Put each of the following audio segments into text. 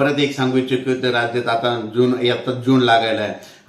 परत एक सांगू इच्छितो राज्यात आता जून आता जून लागायला आहे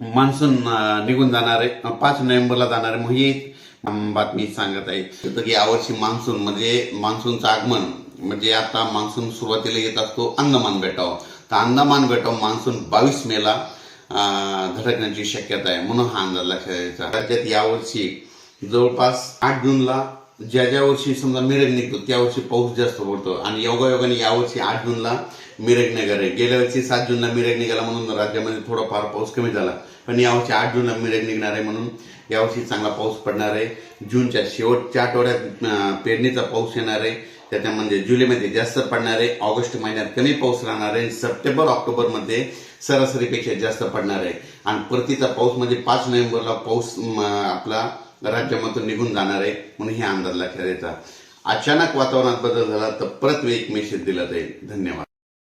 मान्सून निघून जाणार आहे पाच नोव्हेंबरला जाणार आहे मग ही बातमी सांगत आहे. तर की यावर्षी मान्सून म्हणजे मान्सूनचं आगमन म्हणजे आता मान्सून सुरुवातीला येत असतो अंदमान बेटावर तर अंदमान बेटावर मान्सून बावीस मेला धडकण्याची शक्यता आहे म्हणून हा अंदाज लक्षात द्यायचा राज्यात यावर्षी जवळपास आठ जूनला ज्या ज्या वर्षी समजा मिरग निघतो त्या वर्षी पाऊस जास्त पडतो. आणि योगायोगाने यावर्षी आठ जूनला मिरग निघाले. आहे गेल्या वर्षी सात जूनला मिरग निघाला म्हणून राज्यामध्ये थोडाफार पाऊस कमी झाला. पण यावर्षी आठ जूनला मिरग निघणार आहे म्हणून यावर्षी चांगला पाऊस पडणार आहे. जूनच्या शेवटच्या आठवड्यात पेरणीचा पाऊस येणार आहे. त्याच्यामध्ये जुलैमध्ये जास्त पडणार आहे. ऑगस्ट महिन्यात कमी पाऊस राहणार आहे. सप्टेंबर ऑक्टोबरमध्ये सरासरीपेक्षा जास्त पडणार आहे. आणि परतीचा पाऊस म्हणजे पाच नोव्हेंबरला पाऊस आपला राज्यामधून निघून जाणार आहे म्हणून हे अंदाज लक्षात येतात. अचानक वातावरणात बदल झाला तर परत एक मेसेज दिला जाईल. धन्यवाद.